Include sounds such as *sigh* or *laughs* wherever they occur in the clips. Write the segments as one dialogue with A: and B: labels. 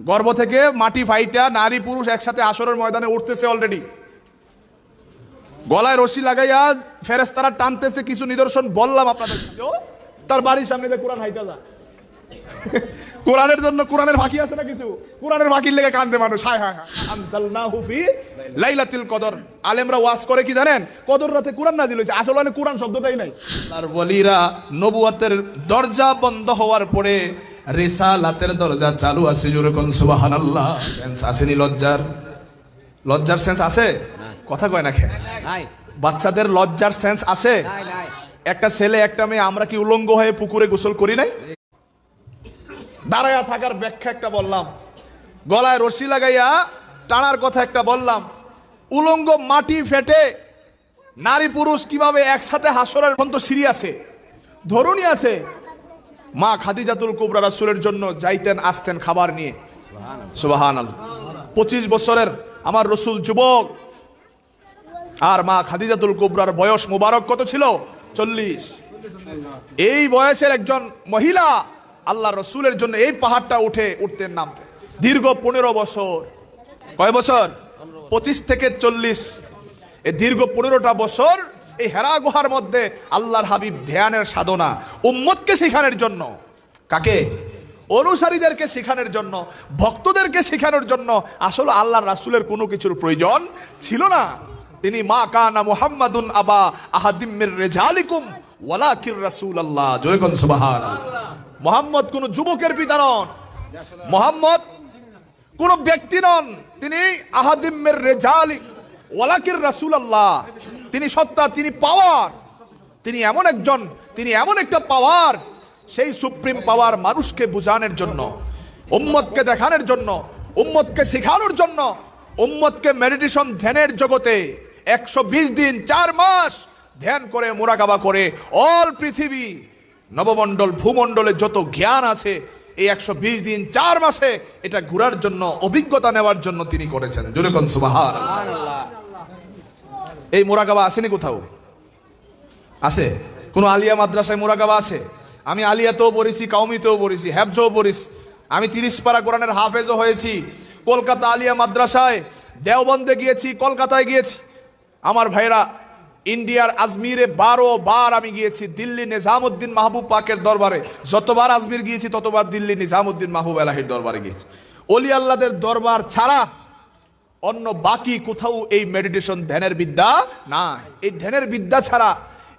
A: গর্ভ থেকে মাটি ফাইটা, নারী, পুরুষ একসাথে আসরের ময়দানে উঠতেছে অলরেডি গলায় রশি লাগাইয়া ফেরেস্তারা টানতেছে কিছু নিদর্শন, বললাম আপনাদের তার বাড়ির সামনে দিয়ে কোরআন হাইটা যা। *laughs* কোরআনের জন্য কোরআনের বাকি আছে না কিছু? কোরআনের বাকির লেগে কান্দে মানুষ। হায় হায় হায়। আনজালনাহু ফি কদর। আলেমরা ওয়াজ করে কি জানেন? কদর রাতে কোরআন নাজিল হয়েছে। আসলে মানে কোরআন শব্দটাই নাই। আর বলিরা নবুয়াতের দরজা বন্ধ হওয়ার পরে রিসালাতের দরজা চালু আছে যেরকম সুবহানাল্লাহ। সেন্স আসেনি লজ্জার। লজ্জার সেন্স আছে? কথা কয় না খেয়ে। বাচ্চাদের লজ্জার সেন্স আছে? একটা ছেলে একটা মেয়ে আমরা কি উলঙ্গ হয়ে পুকুরে গোসল করি নাই? দাঁড়ায়া থাকার ব্যাখ্যা একটা বললাম। গলায় রশি লাগাইয়া টানার কথা একটা বললাম। উলঙ্গ মাটি ফেটে নারী পুরুষ কীভাবে একসাথে হাসরের পর্যন্ত সিঁড়ি আছে? ধরুনই আছে মা খাদিজাতুল কুবরা রাসূলের জন্য যাইতেন, আসতেন খাবার নিয়ে। সুবাহান পঁচিশ বছরের আমার রসুল যুবক। আর মা খাদিজাতুল কুবরার বয়স মুবারক কত ছিল? চল্লিশ। এই বয়সের একজন মহিলা আল্লাহ রসুলের জন্য এই পাহাড়টা উঠে, উঠতেন নামতে দীর্ঘ পনেরো বছর। কয় বছর? পঁচিশ থেকে চল্লিশ। এই দীর্ঘ পনেরোটা বছর এই হেরা গুহার মধ্যে আল্লাহর হাবিব ধ্যানের সাধনা উম্মতকে শেখানোর জন্য। কাকে? অনুসারীদেরকে শেখানোর জন্য, ভক্তদেরকে শেখানোর জন্য। আসলে আল্লাহর রাসূলের কোনো কিছুর প্রয়োজন ছিল না। তিনি মা কানা মুহাম্মাদুন আবা আহাদিমের রেজালিকুম ওয়ালাকির রাসূল আল্লাহ জয়গন সুবহান মোহাম্মদ কোন যুবকের পিতা নন। মোহাম্মদ কোন ব্যক্তি নন। তিনি আহাদিমের রেজালি ওয়ালাকির রাসূল আল্লাহ তিনি সত্তা, তিনি পাওয়ার তিনি এমন একজন, তিনি এমন একটা পাওয়ার সেই সুপ্রিম পাওয়ার মানুষকে বুঝানোর জন্য, উম্মতকে দেখানোর জন্য, উম্মতকে শেখানোর জন্য, উম্মতকে মেডিটেশন ধ্যানের জগতে একশো বিশ দিন, চার মাস ধ্যান করে, মোরাকাবা করে অল পৃথিবী, নবমণ্ডল, ভূমণ্ডলে যত জ্ঞান আছে, এই একশো বিশ দিন, চার মাসে এটা ঘোরার জন্য, অভিজ্ঞতা নেওয়ার জন্য তিনি করেছেন। জুরেকন সুবাহার এই মোরাকাবা আসেনি কোথাও? আছে। কোনো আলিয়া মাদ্রাসায় মোরাকাবা আছে? আমি আলিয়াতেও পড়েছি, কাউমিতেও পড়েছি হ্যাবজও পড়েছি। আমি তিরিশ পারা কোরআনের হাফেজও হয়েছি। কলকাতা আলিয়া মাদ্রাসায় দেওবন্দে গিয়েছি, কলকাতায় গিয়েছি। আমার ভাইরা ইন্ডিয়ার আজমিরে বারো বার আমি গিয়েছি, দিল্লি নিজামুদ্দিন মাহবুব পাকের দরবারে। যতবার আজমির গিয়েছি, ততবার দিল্লি নিজামুদ্দিন মাহবুব এলাহির দরবারে গিয়েছি। অলি আল্লাদের দরবার ছাড়া অন্য বাকি কোথাও এই মেডিটেশন ধ্যানের বিদ্যা না এই ধ্যানের বিদ্যা ছাড়া,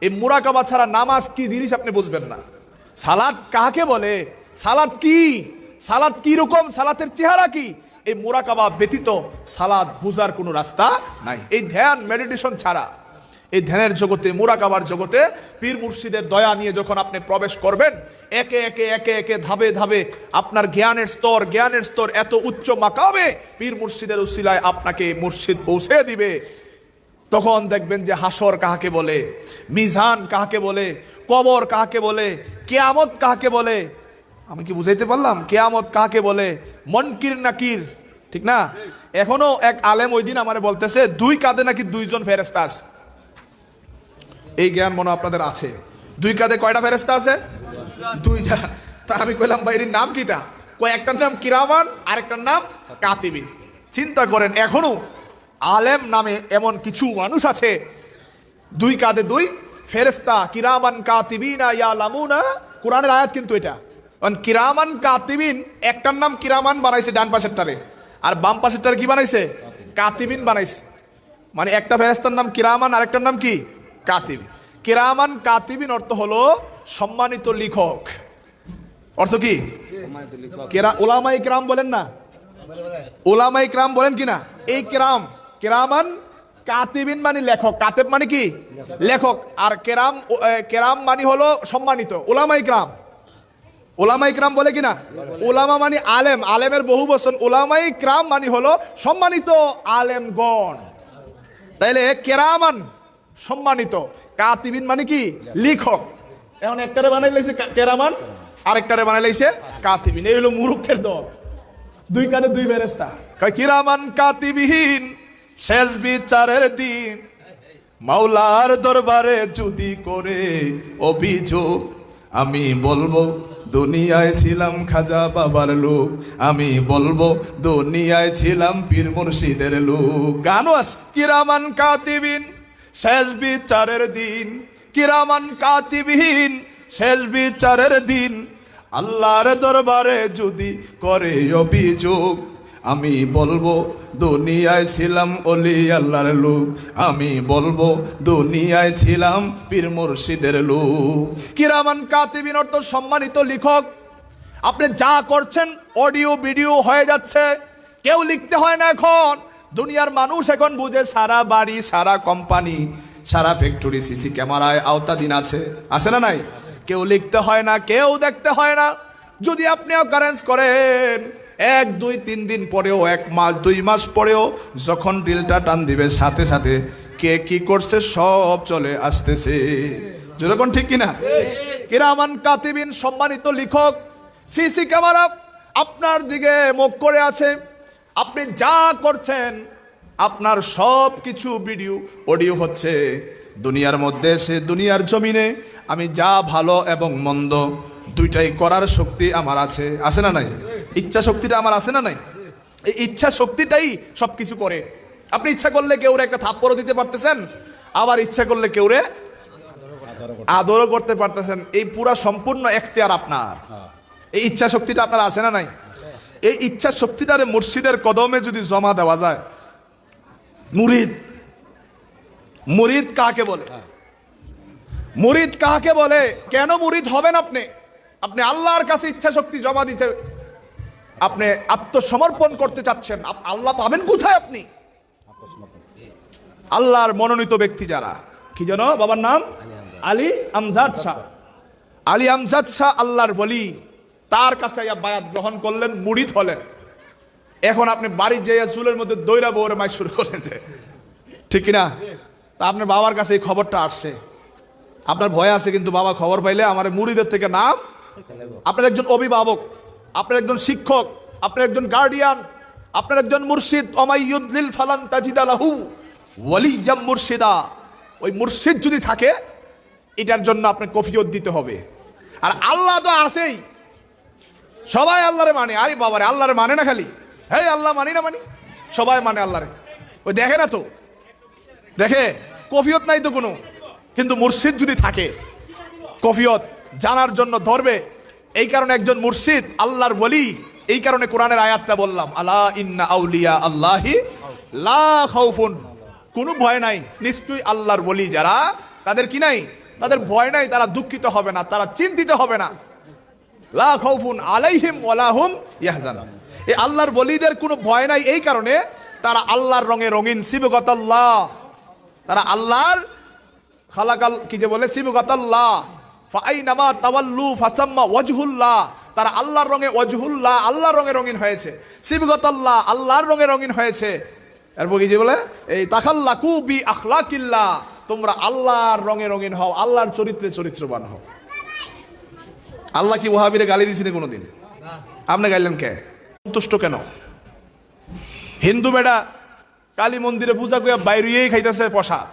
A: এই মুরাকাবা ছাড়া নামাজ কি জিনিস আপনি বুঝবেন না। সালাদ কাকে বলে? সালাদ কি? সালাদ কি রকম? সালাতের চেহারা কি? এই মুরাকাবা ব্যতীত সালাদ বুঝার কোনো রাস্তা নাই। এই ধ্যান মেডিটেশন ছাড়া এই ধ্যানের জগতে, মুরাকাবার জগতে পীর মুর্শিদের দয়া নিয়ে যখন আপনি প্রবেশ করবেন, একে একে একে একে ধাবে ধাবে আপনার জ্ঞানের স্তর জ্ঞানের স্তর এত উচ্চ মাকাবে পীর মুর্শিদের উসিলায় আপনাকে মুর্শিদ পৌঁছে দিবে। তখন দেখবেন যে হাসর কাহাকে বলে, মিজান কাহাকে বলে, কবর কাহাকে বলে, কেয়ামত কাহাকে বলে, আমি কি বুঝাইতে পারলাম? কেয়ামত কাহাকে বলে? মনকির নাকির ঠিক না? এখনও এক আলেম ওই দিন আমার বলতেছে, দুই কাঁধে নাকি দুইজন ফেরেস্তা আছে। এই জ্ঞান মনে আপনাদের আছে। দুই কাঁধে কয়টা ফেরেস্তা আছে? দুইটা। তা আমি কইলাম বাইরের নাম কিটা কয়, একটার নাম কিরামান, আরেকটার নাম কাতিবিন। চিন্তা করেন, এখনও আলেম নামে এমন কিছু মানুষ আছে। দুই কাঁধে দুই ফেরেস্তা কিরামান, কাতিবিনা ইয়া লামুনা কোরআনের আয়াত কিন্তু এটা। কারণ কিরামান, কাতিবিন, একটার নাম কিরামান বানাইছে ডান পাশেরটারে। আর বাম পাশেরটারে কি বানাইছে? কাতিবিন বানাইছে। মানে একটা ফেরেস্তার নাম কিরামান, আরেকটার নাম কি? কাতিবিন কেরামান কাতিবিন অর্থ হলো সম্মানিত লেখক। অর্থ কি? কেরা ওলামাই কিরাম বলেন না? ওলামাই কিরাম বলেন কি না? এই কিরাম, কেরামান কাতিবিন মানে লেখক। কাতেব মানে কি? লেখক। আর কেরাম কেরাম মানে হলো সম্মানিত। ওলামাই কিরাম। ওলামাই ক্রাম বলে কিনা ওলামা মানে আলেম। আলেমের বহু বচন। ওলামাই ক্রাম মানে হলো সম্মানিত আলেমগণ। তাইলে কেরামান সম্মানিত। কাতিবিন মানে কি? লিখক। এখন একটারে বানাই লাইছে কেরামান, আরেকটারে বানাই লাইছে কাতিবিন এই হলো মুরুখের দল। দুই কানে দুই বেরেস্তা। কিরামান কাতিবিহীন শেষ বিচারের দিন। মাওলার দরবারে যদি করে অভিযোগ, আমি বলব, দুনিয়ায় ছিলাম খাজা বাবার লোক। আমি বলব, দুনিয়ায় ছিলাম পীর মুর্শিদের লোক। গানও আছে। কিরামান কাতিবিন শেষ বিচারের দিন, কিরামান কাতিবিহীন, শেষ বিচারের দিন। আল্লাহর দরবারে যদি করে অভিযোগ, আমি বলব, দুনিয়ায় ছিলাম অলি আল্লাহর লোক। আমি বলব, দুনিয়ায় ছিলাম পীর মুর্শিদের লোক। কিরামান কাতিবিন অর্থ সম্মানিত লেখক, আপনি যা করছেন, অডিও, ভিডিও হয়ে যাচ্ছে। কেউ লিখতে হয় না এখন। দুনিয়ার মানুষ এখন বুঝে, সারা বাড়ি, সারা কোম্পানি, সারা ফ্যাক্টরি সিসি ক্যামেরায় আওতাধীন আছে। আছে না নাই? কেউ লিখতে হয় না, কেউ দেখতে হয় না। যদি আপনি অকারেন্স করেন, এক, দুই, তিন দিন পরেও, এক মাস, দুই মাস পরেও যখন ডিলটা টান দিবে, সাথে সাথে কে কি করছে, সব চলে আসতেছে। যেরকম ঠিক কিনা? কিরামান কাতিবিন সম্মানিত লেখক সিসি ক্যামেরা আপনার দিকে মুখ করে আছে। আপনি যা করছেন, আপনার সব কিছু ভিডিও অডিও হচ্ছে দুনিয়ার মধ্যে, সে দুনিয়ার জমিনে আমি যা ভালো এবং মন্দ দুইটাই করার শক্তি আমার আছে। আছে না নাই? ইচ্ছা শক্তিটা আমার আছে না নাই? এই ইচ্ছা শক্তিটাই সব কিছু করে। আপনি ইচ্ছা করলে কেউ একটা থাপ্পড়ও দিতে পারতেছেন, আবার ইচ্ছা করলে কেউরে আদরও করতে পারতেছেন। এই পুরা সম্পূর্ণ এখতিয়ার আপনার। এই ইচ্ছা শক্তিটা আপনার আছে না নাই? এই ইচ্ছা শক্তিটারে মুর্শিদের কদমে যদি জমা দেওয়া যায় মুরিদ মুরিদ কাকে বলে? মুরিদ কাকে বলে? কেন মুরিদ হবেন আপনি? আপনি আল্লাহর কাছে ইচ্ছা শক্তি জমা দিতে আপনি আত্মসমর্পণ করতে চাচ্ছেন। আল্লাহ পাবেন কোথায় আপনি? আল্লাহর মনোনীত ব্যক্তি যারা। কি জানো বাবার নাম? আলী আমজাদ। শাহ। আলী আমজাদ শাহ আল্লাহর বলি তার কাছে বায়াত গ্রহণ করলেন, মুড়িদ হলেন। এখন আপনি বাড়ির যাইয়া চুলের মধ্যে দৈরা বৌরে মাই শুরু করলেন যে। ঠিক কিনা? তা আপনার বাবার কাছে এই খবরটা আসছে। আপনার ভয় আছে কিন্তু বাবা খবর পাইলে আমার মুড়িদের থেকে নাম। আপনার একজন অভিভাবক, আপনার একজন শিক্ষক, আপনার একজন গার্ডিয়ান আপনার একজন মুর্শিদ অমাইয়ুদ্দিল ফালান তাজিদালাহু ওয়ালিয়াম মুর্শিদা। ওই মুর্শিদ যদি থাকে, এটার জন্য আপনার কফিয়ত দিতে হবে। আর আল্লাহ তো আছেই। সবাই আল্লাহরে মানে। আরে বাবারে, আল্লাহরে মানে না খালি? হ্যাঁ আল্লাহ মানি না মানি? সবাই মানে আল্লাহরে। ওই দেখে না তো? দেখে? কফিয়ত নাই তো কোনো? কিন্তু মুর্শিদ যদি থাকে, কফিয়ত জানার জন্য ধরবে। এই কারণে একজন মুর্শিদ, আল্লাহর বলি এই কারণে কোরআনের আয়াতটা বললাম আল্লাহ ইন্না আউলিয়া আল্লাহি লা খাউফুন। কোনো ভয় নাই। নিশ্চয়ই আল্লাহর বলি যারা, তাদের কি নাই? তাদের ভয় নাই, তারা দুঃখিত হবে না, তারা চিন্তিত হবে না। আলাইহিম ওয়ালাহুম আল্লাহর বলিদের কোনো ভয় নাই এই কারণে তারা আল্লাহর রঙে রঙিন। শিবগতাল্লাহ তারা আল্লাহর খালাকাল কি যে বলে? তাওয়াল্লু ফাসাম্মা তারা আল্লাহর রঙে ওয়াজহুল্লাহ, আল্লাহর রঙে রঙিন হয়েছে। সিবগাতাল্লাহ, আল্লাহর রঙে রঙিন হয়েছে। এরপর কি যে বলে? এই তাকাল্লাকু বি আখলাকিল্লাহ। তোমরা আল্লাহর রঙে রঙিন হও, আল্লাহর চরিত্রে চরিত্রবান হও। আল্লাহ কি ওহাবিরে গালি দিয়েছিলেন কোনোদিন? আপনি গাইলেন কে? সন্তুষ্ট কেন? হিন্দু বেটা কালী মন্দিরে পূজা করে বাইরেই খাইতেছে প্রসাদ।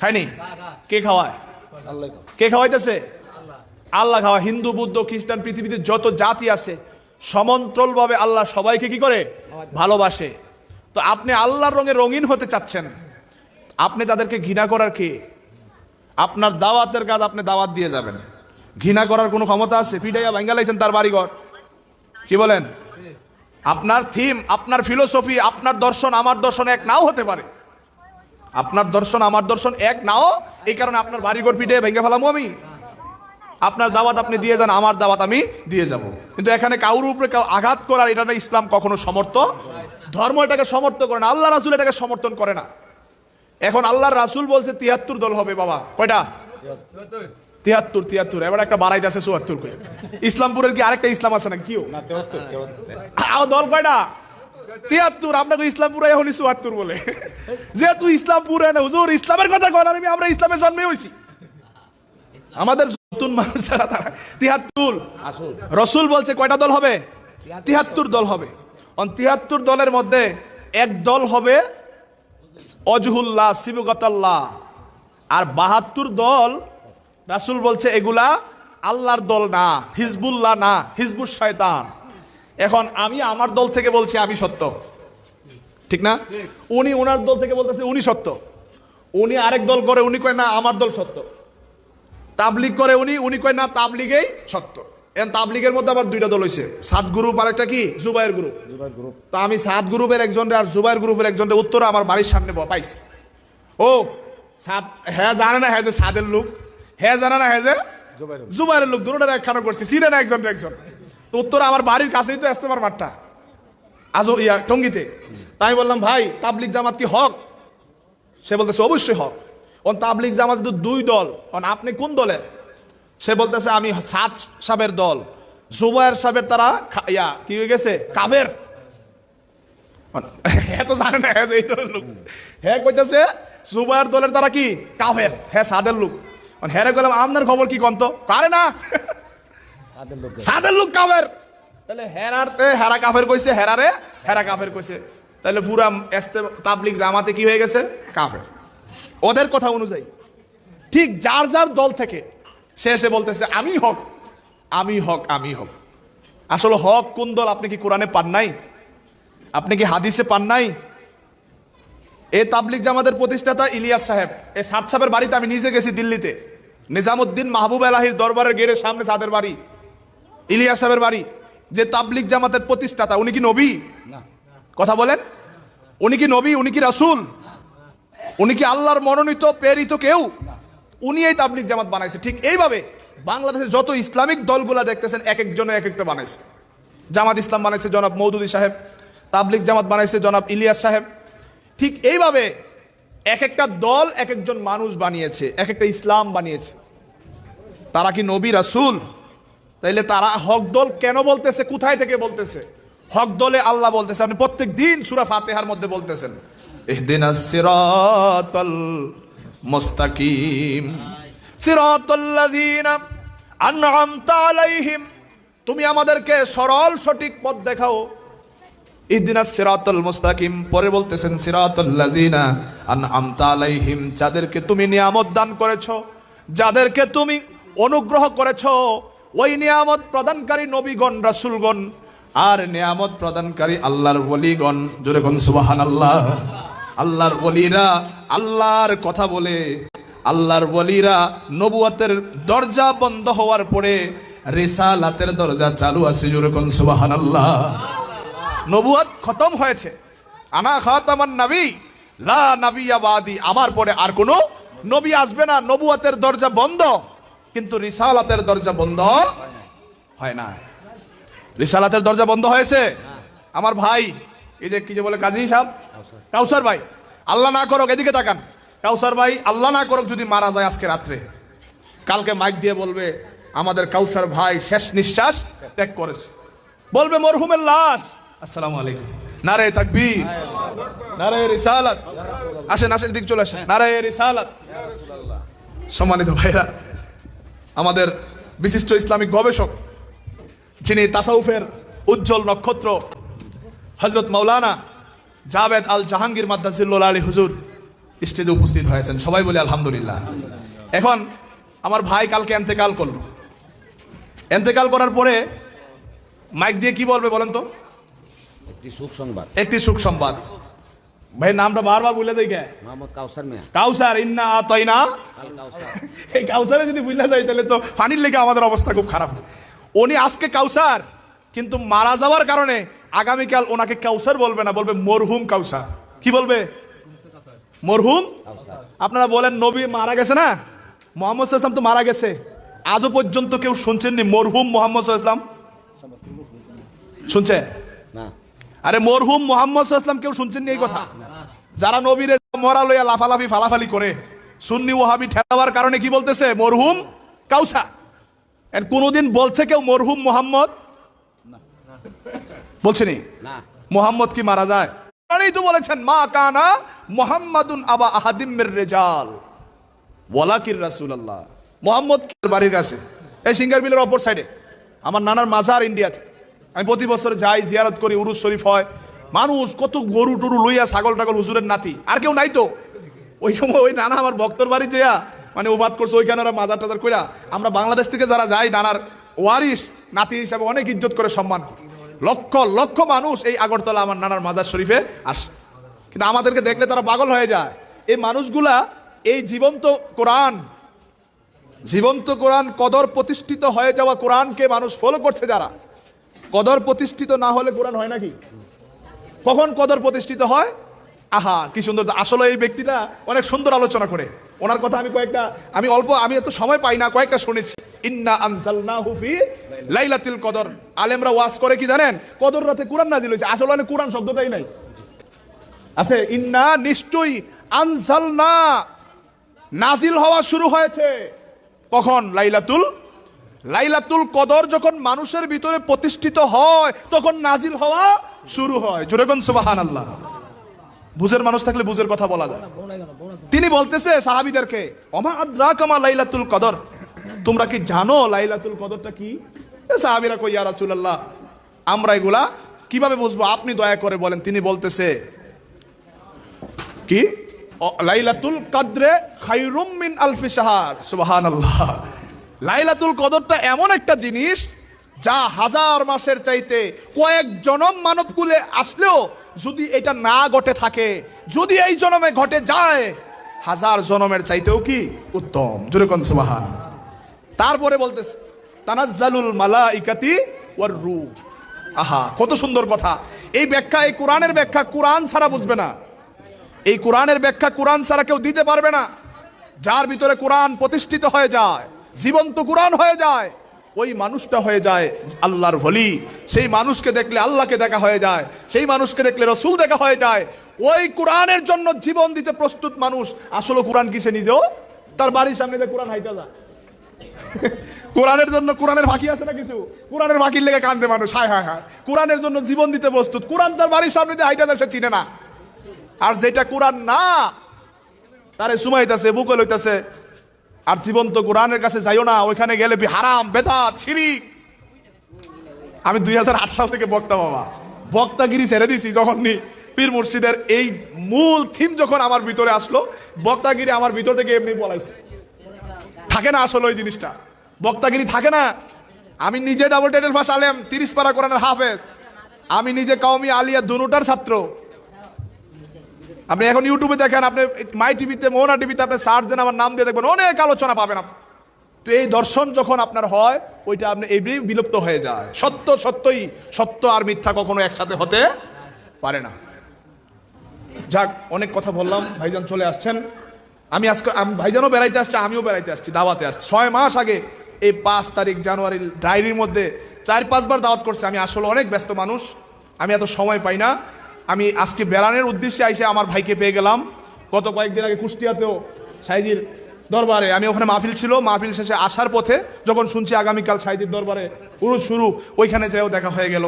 A: খায়নি? কে খাওয়ায়? কে খাওয়াইতেছে? আল্লাহ। খাওয়া হিন্দু বুদ্ধ খ্রিস্টান পৃথিবীতে যত জাতি আছে সমান্তরাল ভাবে আল্লাহ সবাইকে কি করে? ভালোবাসে। তো আপনি আল্লাহর রঙে রঙিন হতে চাচ্ছেন। আপনি তাদেরকে ঘৃণা করার কি? আপনার দাওয়াতের কাজ আপনি দাওয়াত দিয়ে যাবেন। ঘৃণা করার কোনো ক্ষমতা আছে? ফিডাইয়া ভাঙ্গা লাইছেন তার বাড়িঘর। কি বলেন? আপনার থিম আপনার ফিলোসফি আপনার দর্শন, আমার দর্শন এক নাও হতে পারে। আপনার দর্শন, আমার দর্শন এক নাও, এই কারণে আপনার বাড়িঘর পিঠে ভেঙে ফেলামো আমি। আপনার দাওয়াত আপনি দিয়ে যান, আমার দাওয়াত আমি দিয়ে যাব। কিন্তু এখানে কাউর উপরে কেউ আঘাত করার এটা না, ইসলাম কখনো সমর্থ, ধর্ম এটাকে সমর্থন করে না, আল্লাহ রাসুল এটাকে সমর্থন করে না। এখন আল্লাহর রাসুল বলছে, তিয়াত্তর দল হবে বাবা, কয়টা? তিয়াত্তর তিয়াত্তর। এবার একটা বাড়াইতে আছে চুয়াত্তর করে ইসলামপুরের কি আরেকটা ইসলাম আছে না কিও আও দল কয়টা? তিয়াত্তর আপনাকে ইসলামপুরে এখন চুয়াত্তর বলে। যেহেতু ইসলামপুরে না হুজুর ইসলামের কথা কয় আমি আমরা ইসলামে জন্মে হয়েছি আমাদের নতুন মানুষ যারা তারা তিয়াত্তর। রসুল বলছে কয়টা দল হবে? তিয়াত্তর। দল হবে। তিয়াত্তর দলের মধ্যে এক দল হবে অজহুল্লাহ শিবগতাল্লাহ আর বাহাত্তর দল রাসুল বলছে এগুলা আল্লাহর দল না হিজবুল্লাহ না হিজবুল শয়তান। এখন আমি আমার দল থেকে বলছি আমি সত্য। ঠিক না? উনি ওনার দল থেকে বলতেছে উনি সত্য। উনি আরেক দল করে উনি কয় না আমার দল সত্য। তাবলিগ করে উনি উনি কয় না তাবলিগেই সত্য। এখন তাবলিগের মধ্যে আবার দুইটা দল হয়েছে সাত গ্রুপ আর একটা কি? জুবাইর গ্রুপ। তো আমি সাত গ্রুপের একজনের আর জুবাইর গ্রুপের একজনের উত্তর আমার বাড়ির সামনে পাইছি। ও সাদ হ্যাঁ জানে না হ্যাঁ যে সাদের লোক। হ্যাঁ জানে না হ্যাঁ যে? জুবাইরের লোক দুটোটার একখানা করছে। চিনে না একজন একজন। তো উত্তর আমার বাড়ির কাছেই তো আসতে পার মাঠটা আজও ইয়া টঙ্গিতে। তাই বললাম ভাই তাবলিগ জামাত কি হক? সে বলতেছে অবশ্যই হক। অন তাবলিগ জামাত কিন্তু দুই দল। অন আপনি কোন দলের? সে বলতেছে আমি সাত সাবের দল। জুবাইর সাবের তারা ইয়া কি হয়ে গেছে? কাবের হ্যাঁ *laughs* তো জানে না হ্যাঁ যে এই দলের লোক। হ্যাঁ কইতেছে জুবাইর দলের তারা কি? কাফের। হ্যাঁ সাদের লোক। হ্যাঁ রে গেলাম আপনার খবর কি কন্ত কারে না সাদের লোক কাফের তাহলে হেরার হেরা কাফের কইছে হেরারে হেরা কাফের কইছে তাহলে পুরা এস্তে তাবলিক জামাতে কি হয়ে গেছে কাফের ওদের কথা অনুযায়ী ঠিক যার যার দল থেকে সে এসে বলতেছে আমি হক আমি হক আমি হক আসলে হক কোন দল আপনি কি কোরআনে পান নাই? আপনি কি হাদিসে পান নাই? এ তাবলিক জামাতের প্রতিষ্ঠাতা ইলিয়াস সাহেব এ সাত সাহেবের বাড়িতে আমি নিজে গেছি দিল্লিতে। নিজামুদ্দিন মাহবুব আলাহির দরবারের গেটের সামনে সাদের বাড়ি ইলিয়াস সাহেবের বাড়ি যে তাবলিক জামাতের প্রতিষ্ঠাতা উনি কি নবী? কথা বলেন। উনি কি নবী? উনি কি রাসুল? উনি কি আল্লাহর মনোনীত প্রেরিত কেউ? উনি এই তাবলিক জামাত বানাইছে। ঠিক এইভাবে বাংলাদেশের যত ইসলামিক দলগুলা দেখতেছেন এক একজনে এক একটা বানাইছে। জামাত ইসলাম বানাইছে জনাব মৌদুদি সাহেব তাবলিক জামাত বানাইছে জনাব ইলিয়াস সাহেব। ঠিক এইভাবে এক একটা দল এক একজন মানুষ বানিয়েছে এক একটা ইসলাম বানিয়েছে। তারা কি নবী, রাসুল? তাইলে তারা হক দল কেন বলতেছে? কোথায় থেকে বলতেছে? হক দলে আল্লাহ বলতেছে। আপনি প্রত্যেক দিন সুরা ফাতেহার মধ্যে বলতেছেন, ইহদিনাস সিরাতাল মুস্তাকিম। সিরাতাল্লাযীনা আনআমতা আলাইহিম। তুমি আমাদেরকে সরল সঠিক পথ দেখাও। ইহদিনাস সিরাতাল মুস্তাকিম। পরে বলতেছেন, সিরাতাল্লাযীনা আনআমতা আলাইহিম, যাদেরকে তুমি নিয়ামত দান করেছ, যাদেরকে তুমি অনুগ্রহ করেছ, ওই নিয়ামত প্রদানকারী নবীগণ, রাসুলগণ, আর নিয়ামত প্রদানকারী আল্লাহর বলিগণ জোরে সুবাহান আল্লাহ আল্লাহর বলিরা আল্লাহর কথা বলে, আল্লাহর বলিরা নবুয়াতের দরজা বন্ধ হওয়ার পরে রিসালাতের দরজা চালু আছে, জোরে কোন সুবহানাল্লাহ। নবুয়াত খতম হয়েছে। আনা খাতামান নবী, লা নবিয়াবাদি আমার পরে আর কোনো নবী আসবে না, নবুয়াতের দরজা বন্ধ। কিন্তু রিসালাতের দরজা বন্ধ হয় না। রিসালাতের দরজা বন্ধ হয়েছে? আমার ভাই, এই যে কি যে বলে কাজী সাহেব? কাউসার ভাই, আল্লাহ না করুক, এদিকে তাকান। কাউসার ভাই, আল্লাহ না করুক যদি মারা যায় আজকে রাত্রে। কালকে মাইক দিয়ে বলবে, আমাদের কাউসার ভাই শেষ নিঃশ্বাস ত্যাগ করেছে। বলবে, মরহুমের লাশ। আসসালামু আলাইকুম। নারে তাকবীর। নারে রিসালাত। আসেন আসেন দিক চলে আসেন। নারে রিসালাত। সম্মানিত ভাইরা আমাদের বিশিষ্ট ইসলামিক গবেষক যিনি তাসাউফের উজ্জ্বল নক্ষত্র হজরত মাওলানা জাভেদ আল জাহাঙ্গীর মাদ্দাজিল্লা আলী হুজুর স্টেজে উপস্থিত হয়েছেন। সবাই বলে আলহামদুলিল্লাহ। এখন আমার ভাই কালকে এন্তেকাল করল। এন্তেকাল করার পরে মাইক দিয়ে কি বলবে বলেন তো?
B: একটি সুখ সংবাদ।
A: একটি সুখ সংবাদ। ভাই নামটা বারবার বলে দেই কে
B: মোহাম্মদ কাউসার মিয়া
A: কাউসার ইন্না আতাইনা
B: আল কাউসার
A: এই কাউসারে যদি বুঝলে যাই তাহলে তো ফানির লেগে আমাদের অবস্থা খুব খারাপ উনি আজকে কাউসার কিন্তু মারা যাওয়ার কারণে আগামীকাল ওনাকে কাউসার বলবে না বলবে মরহুম কাউসার কি বলবে মরহুম আপনারা বলেন নবী মারা গেছে না মোহাম্মদ ইসলাম তো মারা গেছে আজও পর্যন্ত কেউ শুনছেননি মরহুম মোহাম্মদ ইসলাম শুনছে
B: না
A: আরে মরহুম মোহাম্মদ ইসলাম কেউ শুনছেন এই কথা? যারা নবীরে মরা লইয়া লাফালাফি ফালাফালি করে সুন্নি ওহাবি ঠেলাবার কারণে কি বলতেছে? মরহুম কাউসা কোনোদিন বলছে কেউ মরহুম মোহাম্মদ? বলছেনি
B: না?
A: মোহাম্মদ কি মারা যায়? তো বলেছেন মা কানা মোহাম্মদুন আবা আহাদিমের রেজাল। ওয়ালাকির রাসূলুল্লাহ। মোহাম্মদ কি? বাড়ির কাছে। এই সিঙ্গার বিলের অপর সাইডে। আমার নানার মাজার ইন্ডিয়াতে। আমি প্রতি বছর যাই, জিয়ারত করি উরুস শরীফ হয়। মানুষ কত গরু টরু লইয়া ছাগল টাগল হুজুরের নাতি। আর কেউ নাই তো। ওই সময় ওই নানা আমার ভক্তর বাড়ি যেয়া মানে উপাত করছে ওইখানে ওরা মাজার টাজার কইরা। আমরা বাংলাদেশ থেকে যারা যাই, নানার ওয়ারিস নাতি হিসাবে অনেক ইজ্জত করে সম্মান করি। লক্ষ লক্ষ মানুষ এই আগরতলা আমার নানার মাজার শরীফে আসে। কিন্তু আমাদেরকে দেখলে তারা পাগল হয়ে যায়। এই মানুষগুলা এই জীবন্ত কোরআন জীবন্ত কোরআন কদর প্রতিষ্ঠিত হয়ে যাওয়া কোরআনকে মানুষ ফলো করছে যারা। কদর প্রতিষ্ঠিত না হলে কোরআন হয় নাকি? কখন কদর প্রতিষ্ঠিত হয়? আহা, কি সুন্দর। আসলে এই ব্যক্তিটা অনেক সুন্দর আলোচনা করে। ওনার কথা আমি কয়েকটা, আমি অল্প, আমি এত সময় পাই না, কয়েকটা শুনেছি। ইন্না আনজালনাহু ফি লাইলাতুল কদর। আলেমরা ওয়াজ করে কি জানেন? কদর রাতে কোরআন নাজিল হয়েছে। আসলে অনেক কোরআন শব্দটাই নাই। আছে, ইন্না নিশ্চয়ই আনজালনা নাজিল হওয়া শুরু হয়েছে। কখন? লাইলাতুল লাইলাতুল কদর যখন মানুষের ভিতরে প্রতিষ্ঠিত হয়, তখন নাজিল হওয়া শুরু হয়। জোরেগন সুবাহান আল্লাহ বুঝের মানুষ থাকলে বুঝের কথা বলা যায়। তিনি বলতেছে সাহাবিদেরকে অমা আদ্রা কামা লাইলাতুল কদর? তোমরা কি জানো লাইলাতুল কদরটা কি? সাহাবিরা কই, ইয়া রাসূলুল্লাহ, আমরা এগুলা কীভাবে বুঝব? আপনি দয়া করে বলেন। তিনি বলতেছে, কি? লাইলাতুল কাদরে খাইরুম মিন আলফি শাহার। সুবহানাল্লাহ। লাইলাতুল কদরটা এমন একটা জিনিস যা হাজার মাসের চাইতে কয়েক জনম মানবকুলে আসলেও যদি এটা না ঘটে থাকে, যদি এই জনমে ঘটে যায়, হাজার জনমের চাইতেও কি উত্তম? জোরে কোন সুবহান। তারপরে বলতেছে, তানাজ্জালুল মালাইকাতি ওয়ার রূহ। আহা, কত সুন্দর কথা। এই ব্যাখ্যা, এই কোরআনের ব্যাখ্যা কোরআন ছাড়া বুঝবে না। এই কোরআনের ব্যাখ্যা কোরআন ছাড়া কেউ দিতে পারবে না। যার ভিতরে কোরআন প্রতিষ্ঠিত হয়ে যায় জীবন্ত কোরআন হয়ে যায়, ওই মানুষটা হয়ে যায় আল্লাহর ভলি। সেই মানুষকে দেখলে আল্লাহকে দেখা হয়ে যায়, সেই মানুষকে দেখলে রসুল দেখা হয়ে যায়। ওই কোরআনের জন্য জীবন দিতে প্রস্তুত মানুষ, আসলে কোরআন কিসে নিজেও? তার বাড়ির সামনে দিয়ে কোরআন হাইটা যায় *laughs* কোরআনের জন্য কোরআনের ফাঁকি আছে না কিছু? কোরআনের ফাঁকির লেগে কান্দে মানুষ, হায় হায় হায়। কোরআনের জন্য জীবন দিতে প্রস্তুত। কোরআন তার বাড়ির সামনে দিয়ে হাইটা যায় সে চিনে না। আর যেটা কোরআন না, তারে সুমাইতেছে বুকল হইতাছে আর জীবন্ত কোরআনের কাছে যাইও না, ওইখানে গেলে হারাম বেদা ছিরি আমি দুই হাজার আট সাল থেকে বক্তা, বাবা। বক্তাগিরি ছেড়ে দিছি যখন নি পীর মুর্শিদের এই মূল থিম যখন আমার ভিতরে আসলো, বক্তাগিরি আমার ভিতর থেকে এমনি বলাইছে থাকে না আসলে ওই জিনিসটা। বক্তাগিরি থাকে না। আমি নিজে ডাবল টাইটেল ফার্স্ট আলেম, তিরিশ পারা কোরআনের হাফেজ। আমি নিজে কওমি আলিয়া দুটার ছাত্র। আপনি এখন ইউটিউবে দেখেন, আপনি মাই টিভিতে মোহনা টিভিতে আপনি সার্চ দেন, আমার নাম দিয়ে দেখবেন, অনেক আলোচনা পাবেন আপনি। তো এই দর্শন যখন আপনার হয়, ওইটা আপনি এই বিলুপ্ত হয়ে যায়। সত্য সত্যই, সত্য আর মিথ্যা কখনো একসাথে হতে পারে না। যাক, অনেক কথা বললাম, ভাইজান চলে আসছেন। আমি আজকে, আমি ভাইজানও বেড়াইতে আসছে, আমিও বেড়াইতে আসছি, দাওয়াতে আসছি। ছয় মাস আগে, এই পাঁচ তারিখ জানুয়ারির ডায়েরির মধ্যে চার পাঁচবার দাওয়াত করছে। আমি আসলে অনেক ব্যস্ত মানুষ, আমি এত সময় পাই না। আমি আজকে বেড়ানোর উদ্দেশ্যে আইসে আমার ভাইকে পেয়ে গেলাম। গত কয়েকদিন আগে কুষ্টিয়াতেও সাইজির দরবারে আমি ওখানে মাহফিল ছিল। মাহফিল শেষে আসার পথে যখন শুনছি আগামীকাল সাইজির দরবারে পুরো শুরু, ওইখানে যেও দেখা হয়ে গেল।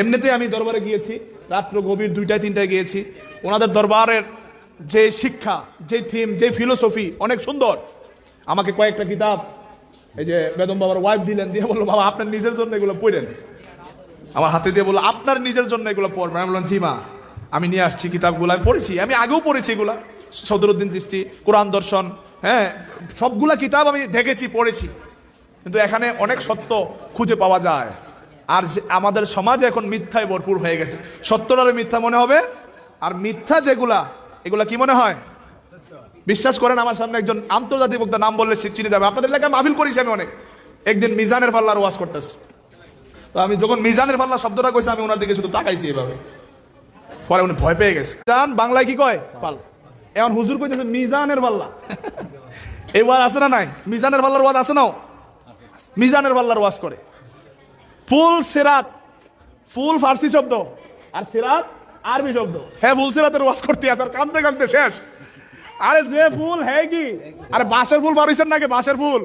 A: এমনিতে আমি দরবারে গিয়েছি, রাত্র গভীর দুইটায়, তিনটায় গিয়েছি। ওনাদের দরবারের যে শিক্ষা, যে থিম, যে ফিলোসফি, অনেক সুন্দর। আমাকে কয়েকটা কিতাব, এই যে বেদম বাবার ওয়াইফ দিলেন, দিয়ে বলল, বাবা, আপনার নিজের জন্য এগুলো পড়েন। আমার হাতে দিয়ে বলল, আপনার নিজের জন্য এগুলো পড়বেন। আমি বললাম, জি মা, আমি নিয়ে আসছি কিতাবগুলো, আমি পড়েছি, আমি আগেও পড়েছি এগুলা। সদরুদ্দিন চিস্তি কোরআন দর্শন হ্যাঁ সবগুলা কিতাব আমি দেখেছি, পড়েছি। কিন্তু এখানে অনেক সত্য খুঁজে পাওয়া যায়। আর আমাদের সমাজে এখন মিথ্যায় ভরপুর হয়ে গেছে। সত্যটারে মিথ্যা মনে হবে? আর মিথ্যা যেগুলা, এগুলা কি মনে হয়? বিশ্বাস করেন, আমার সামনে একজন আন্তর্জাতিক বক্তা নাম বললে চিনে যাবে। আপনাদের এলাকায় মাহফিল করেছি আমি অনেক। একদিন মিজানের পাল্লার ওয়াজ করতেছি। তো আমি যখন মিজানের পাল্লা শব্দটা কইছি আমি ওনার দিকে শুধু তাকাইছি এভাবে। পরে উনি ভয় পেয়ে গেছে। জান বাংলায় কি কয়? পাল এখন হুজুর কইতেছে মিজানের পাল্লা। *laughs* এই ওয়াজ আছে না নাই? মিজানের পাল্লার ওয়াজ আছে নাও? মিজানের পাল্লার ওয়াজ করে। ফুল সিরাত ফুল ফার্সি শব্দ আর সিরাত আরবি শব্দ। হ্যাঁ ফুল সিরাতের ওয়াজ করতে আছে আর কাঁদতে কাঁদতে শেষ। আরে যে ফুল হ্যাঁ কি? আরে বাঁশের ফুল বাড়িছেন নাকি? বাঁশের ফুল।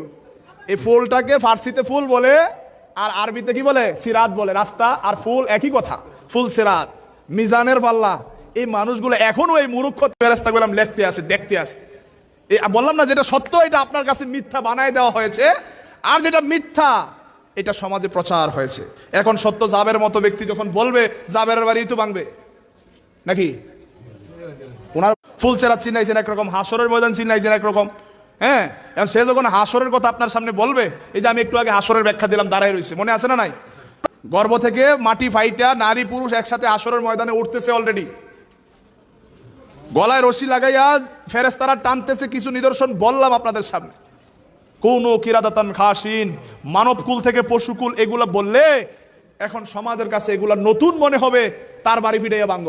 A: এই ফুলটাকে ফার্সিতে ফুল বলে আর আরবিতে কি বলে? সিরাত বলে। রাস্তা আর ফুল একই কথা। ফুল সিরাত। মিজানের পাল্লা। এই মানুষগুলো এখনও এই মুরুক্ষ রাস্তাগুলো লিখতে আছে, দেখতে আছে। এই বললাম না যেটা সত্য, এটা আপনার কাছে মিথ্যা বানায় দেওয়া হয়েছে। আর যেটা মিথ্যা, এটা সমাজে প্রচার হয়েছে। এখন সত্য জাবের মতো ব্যক্তি যখন বলবে জাবের বাড়ি তো ভাঙবে। নাকি? ওনার ফুল চেরাত চিনাইছেন একরকম, হাসরের ময়দান চিনাইছেন একরকম। হ্যাঁ এখন সে যখন হাসরের কথা আপনার সামনে বলবে, এই যে আমি একটু আগে হাসরের ব্যাখ্যা দিলাম দাঁড়াই রয়েছে, মনে আছে না নাই? গর্ভ থেকে মাটি ফাইটা, নারী পুরুষ একসাথে আসরের ময়দানে উঠতেছে অলরেডি গলায় রশি লাগাইয়া ফেরেস্তারা টানতেছে কিছু নিদর্শন, বললাম আপনাদের সামনে। কোন কিরাদাতান খাসিন, মানব কুল থেকে পশুকুল এগুলা বললে এখন সমাজের কাছে এগুলা নতুন মনে হবে, তার বাড়ি ফিরে বাঙ্গ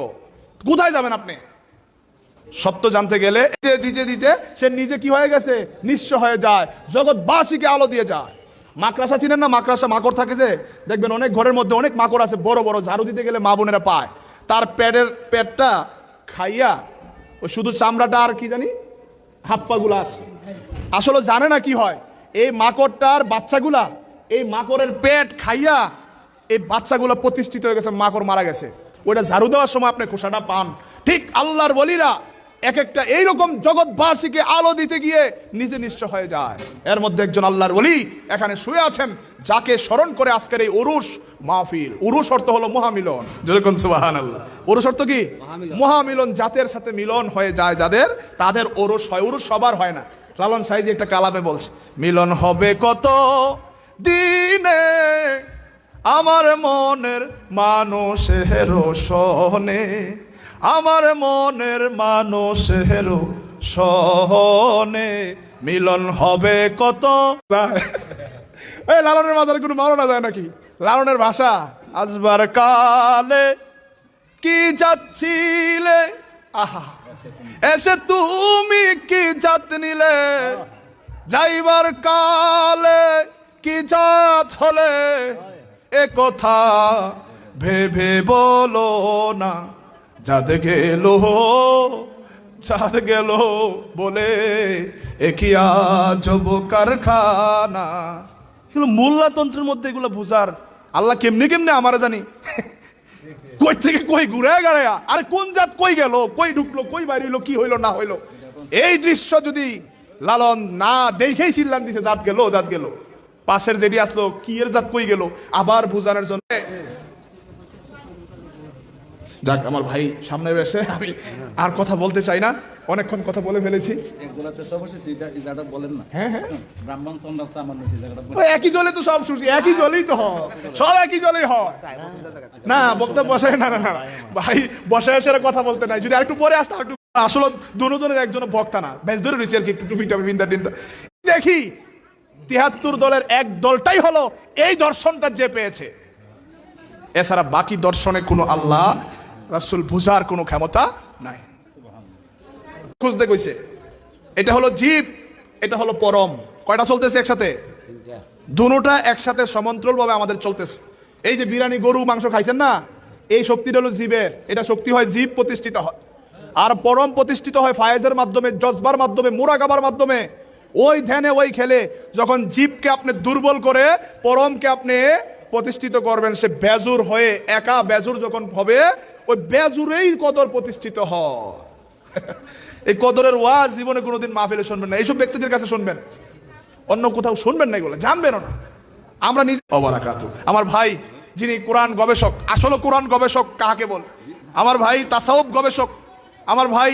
A: কোথায় যাবেন আপনি? সত্য জানতে গেলে দিতে দিতে সে নিজে কি হয়ে গেছে? নিঃস্ব হয়ে যায়। জগৎবাসীকে আলো দিয়ে যায়। মাকড়াসা চিনেন না? মাকড়াসা মাকড় থাকে যে? দেখবেন অনেক ঘরের মধ্যে অনেক মাকড় আছে, বড় বড় ঝাড়ু দিতে গেলে মা বোনেরা পায়। তার পেটের পেটটা খাইয়া ওই শুধু চামড়াটা আর কি জানি? হাপ্পাগুলো আছে। আসলে জানে না কি হয়। এই মাকড়টার বাচ্চাগুলা, এই মাকড়ের পেট খাইয়া এই বাচ্চাগুলো প্রতিষ্ঠিত হয়ে গেছে, মাকড় মারা গেছে। ওইটা ঝাড়ু দেওয়ার সময় আপনি খোসাটা পান। ঠিক আল্লাহর বলিরা এক একটা এইরকম জগৎবাসীকে আলো দিতে গিয়ে নিজে নিঃস্ব হয়ে যায়। এর মধ্যে একজন আল্লাহর বলি এখানে শুয়ে আছেন যাকে স্মরণ করে আজকের এই উরুষ মাহফিল। উরুষ অর্থ হলো মহামিলন। যেরকম সুবাহান আল্লাহ উরুষ অর্থ কি?
B: মহামিলন।
A: জাতের সাথে মিলন হয়ে যায় যাদের তাদের ওরস হয়। উরুষ সবার হয় না। লালন সাইজি একটা কালামে বলছে মিলন হবে কত দিনে আমার মনের মানুষের সহনে আমার মনের মানুষের সহনে মিলন হবে কত? *laughs* এই লালনের মাথার কোনো মানো না যায় নাকি? লালনের ভাষা? আসবার কালে কি যাচ্ছিলে? আহা। এসে তুমি কি জাত নিলে? যাইবার কালে কি জাত হলে? এ কথা ভেবে বলো না। যাদ গেল, চাঁদ গেল বলে একই আজব কারখানা? এগুলো মোল্লাতন্ত্রের মধ্যে এগুলো বুঝার। আল্লাহ কেমনে কেমনে আমারা জানি। কই থেকে কই ঘুরে গাড়ায়া আরে কোন জাত কই গেল? কই ঢুকলো? কই বাইরিলো কি হইল, না হইল? এই দৃশ্য যদি লালন না দেখেই চিল্লান দিছে, জাত গেল জাত গেল। পাশের যেটি আসলো, কি এর জাত কই গেল? আবার বুঝানোর জন্য যাক আমার ভাই সামনে এসে আমি আর কথা বলতে চাই না। অনেকক্ষণ কথা বলে ফেলেছি। হ্যাঁ হ্যাঁ। একই জলে তো সব শুনছি একই জলেই তো হয়। সব একই জলেই হয়। না বক্তা বসায় না না না। ভাই বসায় কথা বলতে নাই। যদি আরেকটু পরে আসতে একটু আসলে দুজনের একজন বক্তা না। বেশ ধরে রয়েছে আর কি একটু টুপি টাপি বিন্দা টিন্দা। দেখি তিহাত্তর দলের এক দলটাই হলো এই দর্শনটা যে পেয়েছে। এছাড়া বাকি দর্শনে কোনো আল্লাহ রাসুল বুঝার কোনো ক্ষমতা নাই। খুঁজতে কইছে, এটা হলো জীব, এটা হলো পরম। কয়টা চলতেছে একসাথে? দুটোটা একসাথে সমান্তরালভাবে আমাদের চলতেছে। এই যে বিরানি গরু মাংস খাইছেন না, এই শক্তিটা হলো জীবের। এটা শক্তি হয় জীব প্রতিষ্ঠিত হয়। আর পরম প্রতিষ্ঠিত হয় ফায়েজের মাধ্যমে, জজবার মাধ্যমে মুরাকাবার মাধ্যমে। ওই ধ্যানে ওই খেলে যখন জীবকে আপনি দুর্বল করে পরমকে আপনি প্রতিষ্ঠিত করবেন, সে বেজুর হয়ে, একা বেজুর যখন হবে ওই বেজুরেই কদর প্রতিষ্ঠিত হয় এই কদরের ওয়াজ জীবনে কোনোদিন মাহফিলে শুনবেন না। এইসব ব্যক্তিদের কাছে শুনবেন। অন্য কোথাও শুনবেন না এগুলো, জানবেনও না। আমরা নিজে আমার ভাই, যিনি কোরআন গবেষক, আসলে কোরআন গবেষক কাকে বল? আমার ভাই তাসাউব গবেষক। আমার ভাই